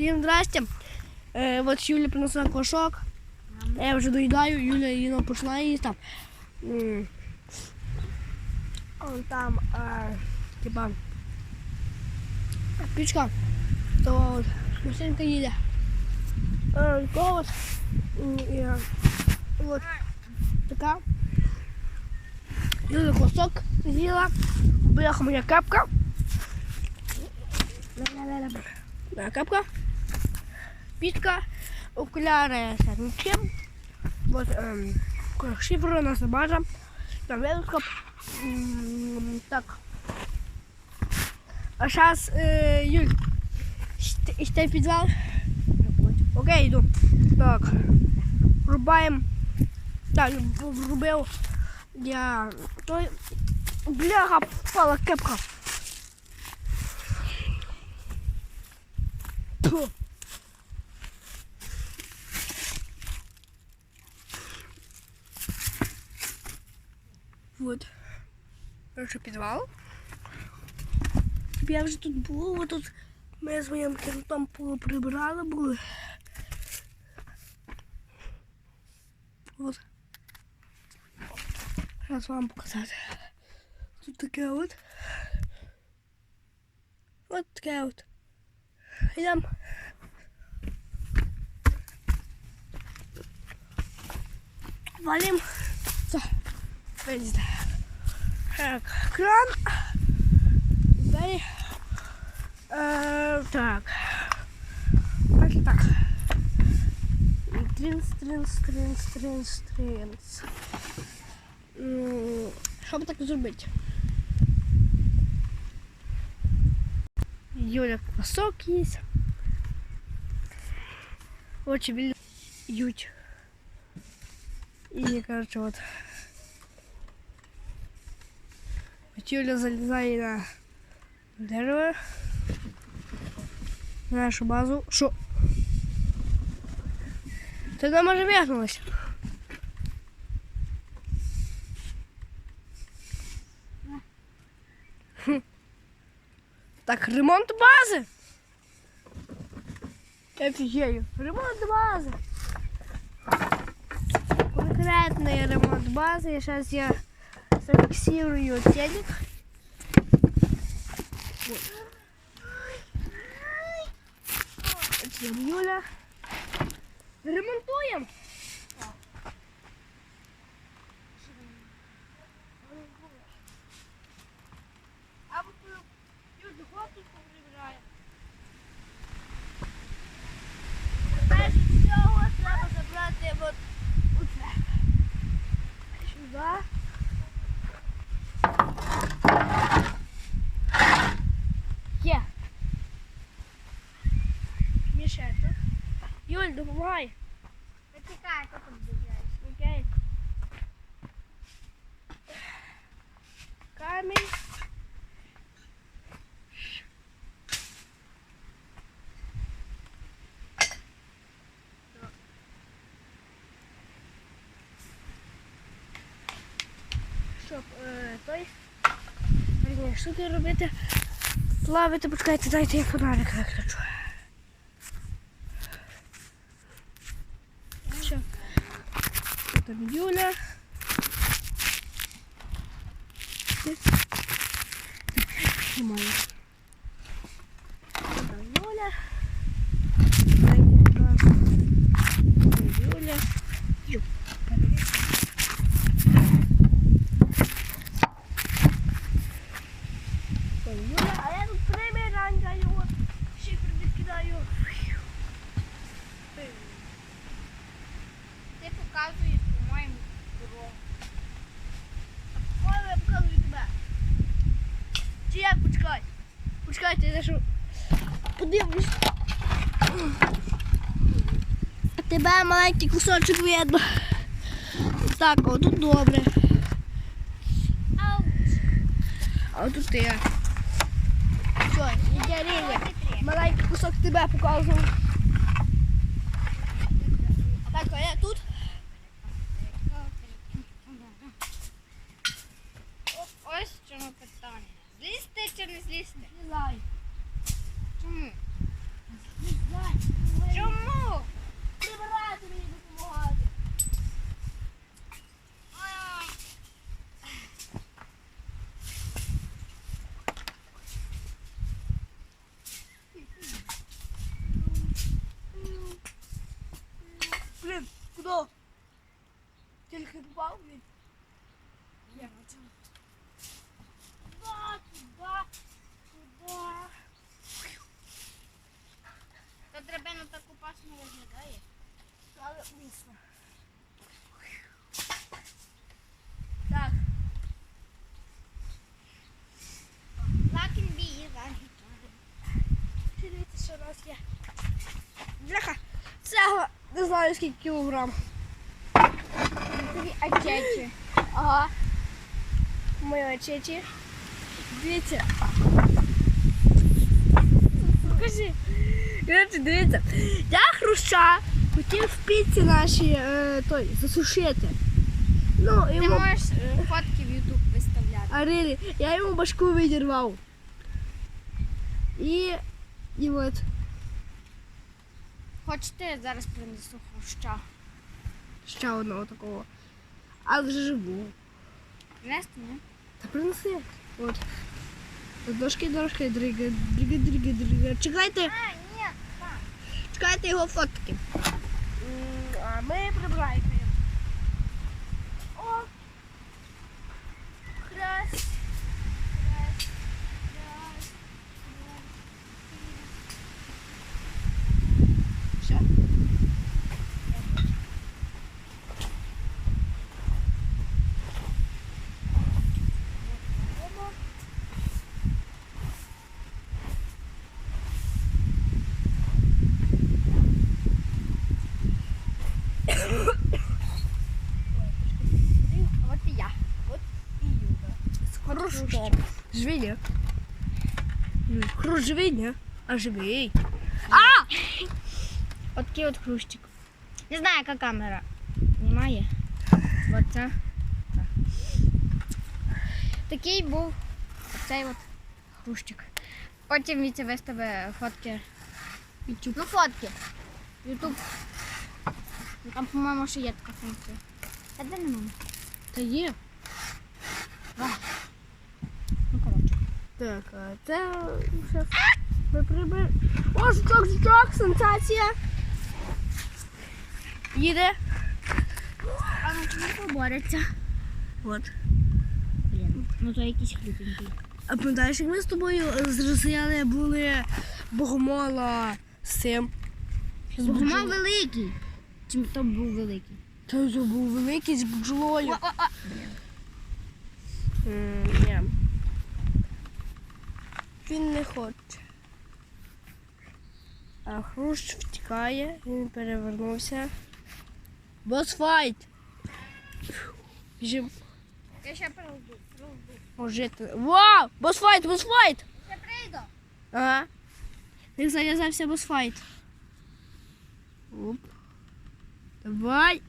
Всім здрасте. Е, от Юля принесла квашок. Я вже доїдаю, Юля її почала їсти. М. Он там, е, типа, пічка. То от, машинка їде. Е, то от, м, і, е, от така. Юля кусок з'їла. Бляха моя капка. Ля-ля-ля-ля. Да, капка. підпітка, окуляри з нічим, шифрена собажа, таблетка. Так. А зараз, е, Юль, йти підвал. Окей, йду. Так. Врубаємо. Так, врубив я той. Бляха, впала кепка. Пу. Вот. Перший підвал. Я вже тут вот тут ми з моїм кентом прибирали були. Вот. Зараз вам показати. Тут таке от. От таке от. Йдемо. Валим. Все. Вилізли. Так, кран. Далі. Е, так. Ось так. Тринс, тринс, тринс, тринс, тринс. М, Що б так зробити? Юля квасок їсть. Очі біль... ють. І, короче, вот. Вот Юля залезает на дерево. На нашу базу. Шо? Ты нам уже вягнулась. Хм. Так, ремонт бази. Офигею. Ремонт базы. Конкретный ремонт базы. Сейчас я зафиксирую телек. Вот. Это Юля. Ремонтуем. Юль, допомагай. Почекай, хто там бігаєш. Окей. Камінь. Щоб е, той верні, штуки робити, плавити, почекайте, дайте я фонарик виключу. Там Юля. Знімаю. Тебе маленький кусочок видно. Так, отут добре. Ауч. А отут ти. Все, я рівня. Маленький кусок тебе показував. Так, а я тут. Ось в чому питання. Злізти чи не злізти? Не знаю. Чому? Не знаю. знаю скільки кілограм. Тобі очечі. Ага. Моя чечі. Дивіться. Покажи. Коротше, дивіться. Я хруща хотів в піці наші е, той, засушити. Ну, Ти йому, можеш е, фотки в Ютуб виставляти. а рилі, я йому башку відірвав. І, і от. Хочете, я зараз принесу хруща. Ще одного такого. Але вже живу. Принести, ні? Та принеси. От. Дошки, дошки, дрига, дрига, дрига, дрига. Чекайте. А, ні, так. Чекайте його фотки. М, А ми прибираємо. Жвиня. Хруст жвиня. А живей. А! Вот такие вот хрустик. Не знаю, как камера. Немає. Вот це. Так. Такий був цей от хрущик. Потім Вітя виставив фотки. YouTube. Ну фотки. Ютуб. Там, по-моєму, ще є така функція. Та де немає? Та є. А. Так, а це все. Ми прибер... О, жучок, жучок, сенсація. Їде. А ну чому поборються? От. Блін, ну то якийсь хлюпенький. А пам'ятаєш, як ми з тобою з Росіяни були богомола з цим? Богомол великий. Чим то був великий? Та це був великий з бджолою. Ні. Він не хоче. А хрущ втікає, він перевернувся. Босфайт! Біжим. Я ще пройду. пройду. Можете. Вау! Босфайт! Босфайт! Я прийду. Ага. Як зав'язався босфайт. Оп. Давай.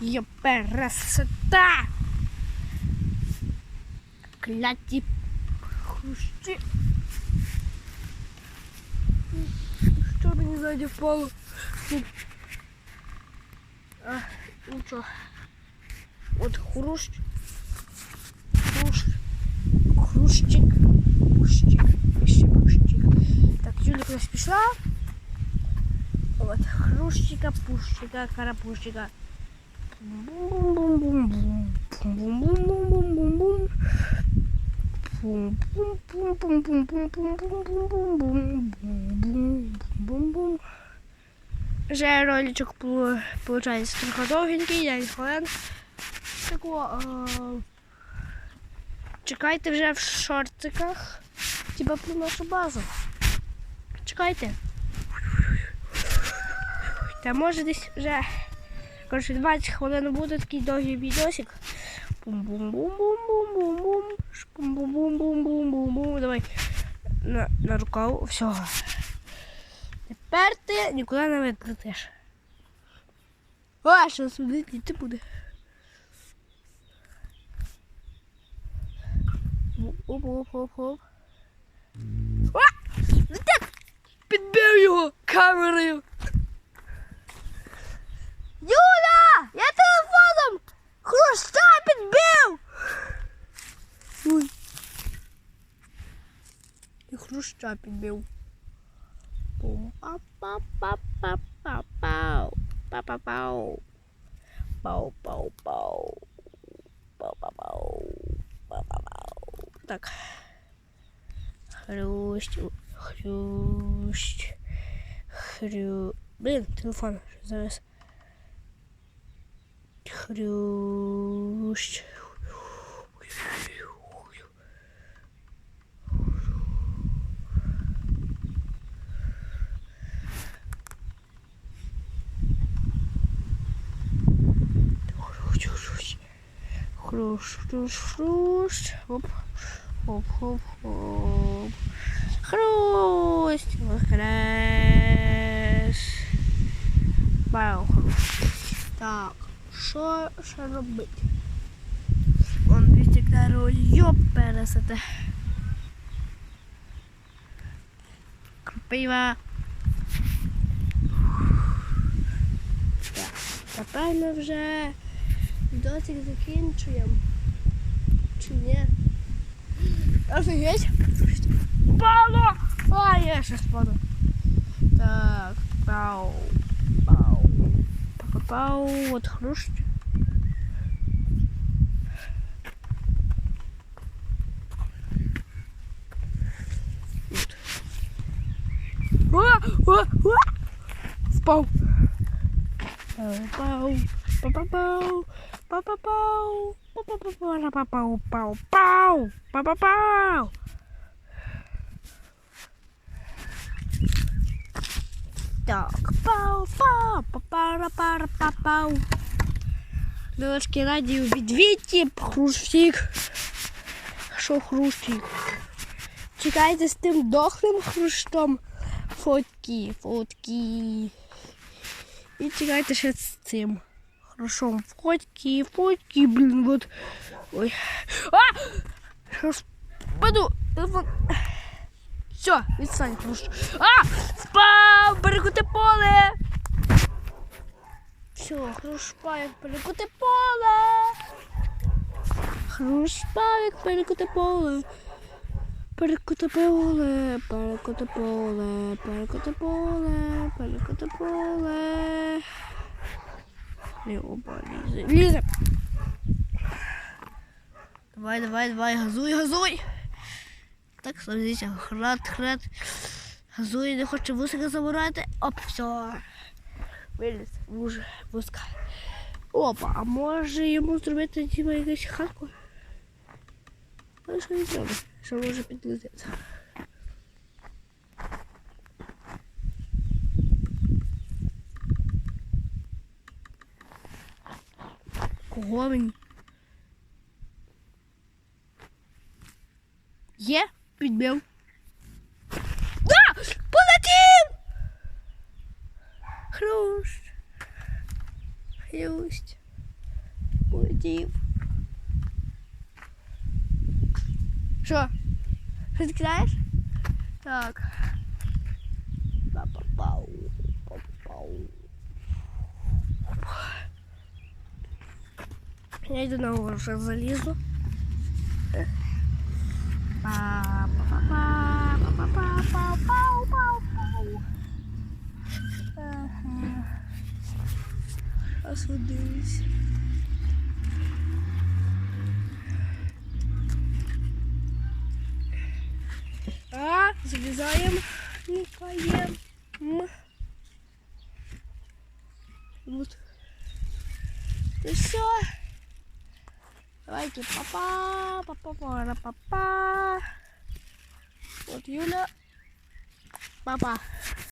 Є пересота. Кляті хрущі. Що мені ззаді впало? Тут. А, нічого. От хрущ. Хрущ. Хрущик. Пущик. Ще пущик. Так, Юля кудись пішла. От, хрущика, пущика, карапущика. Бум-бум-бум-бум-бум. Вже роличок виходить трохи довгенький, 9 хвилин. Тако, е, чекайте вже в шортиках. Типа про нашу базу. Чекайте. Та може десь вже коротше, 20 хвилин буде такий довгий відосик. Бум-бум-бум-бум-бум-бум-бум. Бум-бум-бум-бум-бум-бум. Давай на, на рукав. Все. Тепер ти нікуди не відлетиш. О, що сюди йти буде. Оп-оп-оп-оп. А! Підбив його камерою. І хруща підбив. Пум па па па па па пау па па пау пау пау пау пау пау пау пау пау пау Так. Хрущ, хрущ, хрю, Блін, телефон зараз. Хрущ, хрущ, хрущ. Оп. Хоп, хоп, хоп. Хрусть, воскрес. Вау. Так, що ще робити? Он 200 король, йоп, пересете. Крупива. Так, тепер вже досить закінчуємо. Чи ні? Офігеть. Пало! А, я ще спаду. Так, пау. Пау. Пау, пау, от хрущ. От. А, а, а! Впав. Пау, Па-па-пау, па-па-пау, па-па-пау, пау пау па-па-пау. Так, пау пау па пара пара па пау Дочки ради убить Віті, хрустик. Що хрустик? Чекайте з тим дохлим хрустом фотки, фотки. и чекайте сейчас с тем. Хорошо, фотки, фотки, блін, вот. Ой. А! Ж, паду. Все, відстань, хруст. А! Спав! Перекути поле! Все, як перекути поле. Спав, як перекути поле. Перекути поле, перекути поле, перекути поле, перекути поле. Ліоба, лізе, лізе. Давай, давай, давай, газуй, газуй. Так, смотрите, храд, храд. Газує, не хоче вусика забирати. Оп, все. Виліз, вуж, вуска. Опа, а може йому зробити типа якусь хатку? А що він зробить? Що може підлетіти? Кого мені? Є? Підбив. Да! Полетів! Хруст. Хруст. Полетів. Що? Що ти кидаєш? Так. Па-па-пау. Я иду на уже залізу. А, залезаем. Никаем. Вот. Ну все. Давайте, папа, папа, папа, папа. Вот Юля. Папа.